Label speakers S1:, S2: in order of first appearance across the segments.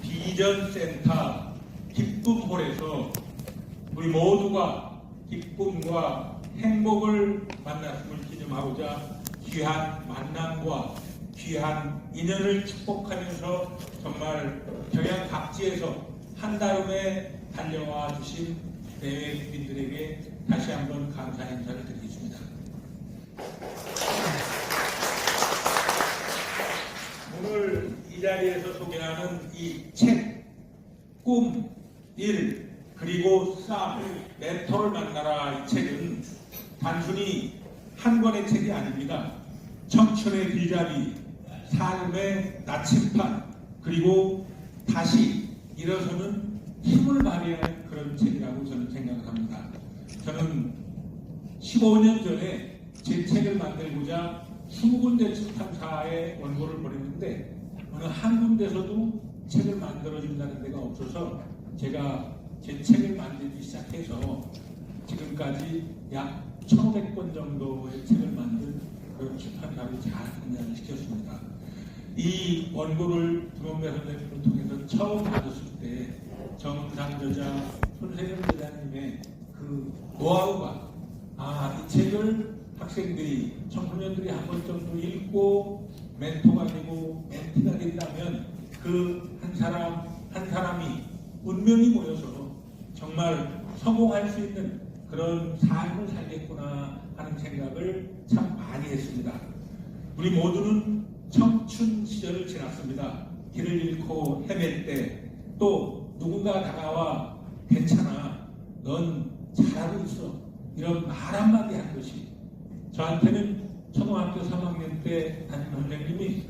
S1: 비전센터 기쁨홀에서 우리 모두가 기쁨과 행복을 만났음을 기념하고자 귀한 만남과 귀한 인연을 축복하면서 정말 경양 각지에서 한달음에 달려와 주신 대외 국민들에게 다시 한번 감사 인사를 드리겠습니다. 오늘 이 자리에서 소개하는 이 책, 꿈, 일, 그리고 싸움, 멘토를 만나라 이 책은 단순히 한 권의 책이 아닙니다. 청춘의 길잡이, 삶의 나침판, 그리고 다시 일어서는 힘을 발휘하는 그런 책이라고 저는 생각을 합니다. 저는 15년 전에 제 책을 만들고자 20군데 출판사에 원고를 보냈는데 한 군데서도 책을 만들어준다는 데가 없어서 제가 제 책을 만들기 시작해서 지금까지 약 1,500권 정도의 책을 만든 그런 출판사를 잘 성장을 시켰습니다. 이 원고를 김원배 선생님을 통해서 처음 받았을 때 정상 저자 손세경 저자님의 그 노하우가 아 이 책을 학생들이 청소년들이 한 번 정도 읽고 멘토가 되고 멘티가 된다면 그 한 사람 한 사람이 운명이 모여서 정말 성공할 수 있는 그런 삶을 살겠구나 하는 생각을 참 많이 했습니다. 우리 모두는 청춘 시절을 지났습니다. 길을 잃고 헤맬 때 또 누군가 다가와 괜찮아 넌 잘하고 있어 이런 말 한마디 한 것이 저한테는 초등학교 3학년 때 담임 선생님이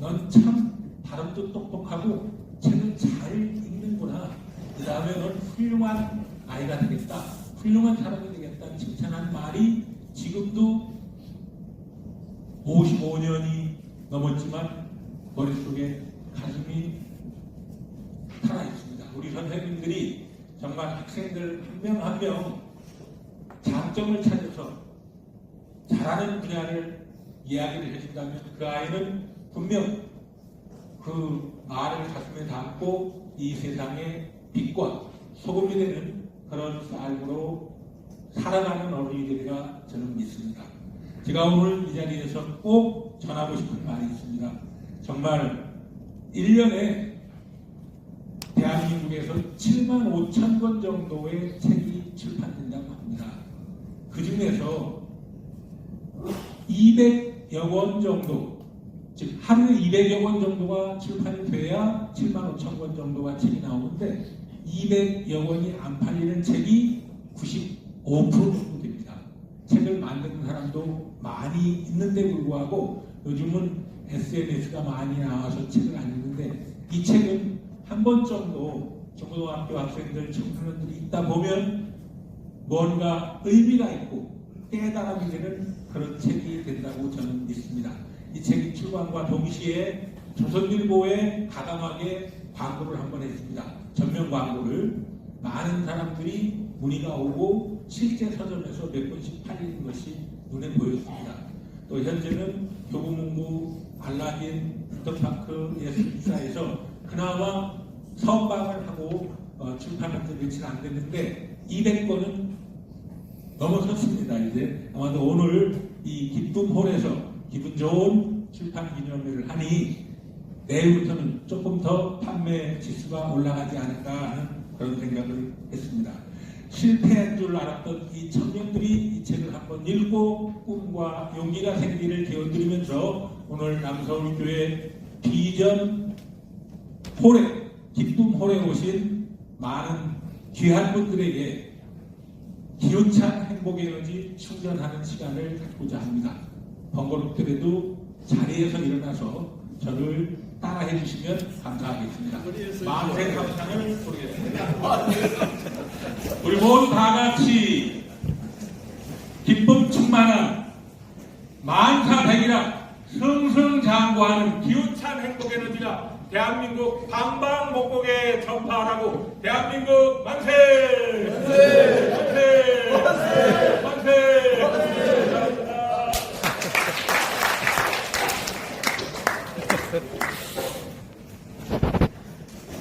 S1: 넌 참 발음도 똑똑하고 책을 잘 읽는구나. 그 다음에 넌 훌륭한 아이가 되겠다. 훌륭한 사람이 되겠다. 칭찬한 말이 지금도 55년이 넘었지만 머릿속에 가슴이 살아있습니다. 우리 선생님들이 정말 학생들 한 명 한명 장점을 찾아서 잘하는 분야를 이야기를 해준다면 그 아이는 분명 그 말을 가슴에 담고 이 세상의 빛과 소금이 되는 그런 삶으로 살아가는 어른이 되리라 저는 믿습니다. 제가 오늘 이 자리에서 꼭 전하고 싶은 말이 있습니다. 정말 1년에 대한민국에서 7만 5천 권 정도의 책이 출판된다고 합니다. 그 중에서 200여 권 정도, 즉 하루에 200여 권 정도가 출판이 돼야 7만 5천 권 정도가 책이 나오는데 200여 권이 안 팔리는 책이 95% 정도 됩니다. 책을 만드는 사람도 많이 있는데 불구하고 요즘은 SNS가 많이 나와서 책을 안 읽는데 이 책은 한 번 정도 중고등학교 학생들, 청소년들이 읽다 보면 뭔가 의미가 있고 깨달음이 되는 그런 책이 된다고 저는 믿습니다. 이 책이 출간과 동시에 조선일보에 가감하게 광고를 한번 했습니다. 전면 광고를 많은 사람들이 문의가 오고 실제 서점에서 몇 번씩 팔리는 것이 눈에 보였습니다. 또 현재는 교보문고 알라딘 부터파크 예술기사에서 그나마 선방을 하고 어, 출판한 지 며칠 안 됐는데 200권은 넘어섰습니다. 이제 아마도 오늘 이 기쁨 홀에서 기분 좋은 출판 기념회를 하니 내일부터는 조금 더 판매 지수가 올라가지 않을까 하는 그런 생각을 했습니다. 실패한 줄 알았던 이 청년들이 이 책을 한번 읽고 꿈과 용기가 생기를 기원드리면서 오늘 남서울교회 비전 홀에 기쁨 홀에 오신 많은 귀한 분들에게 기운찬 행복 에너지 충전하는 시간을 갖고자 합니다. 번거롭더라도 자리에서 일어나서 저를 따라해 주시면 감사하겠습니다. 만세 감상을 부르겠습니다. 우리 모두 다 같이 기쁨 충만한 만사백이라 승승장구하는 기운찬 행복 에너지가 대한민국 방방곡곡에 전파하라고 대한민국 만세! 만세! 만세!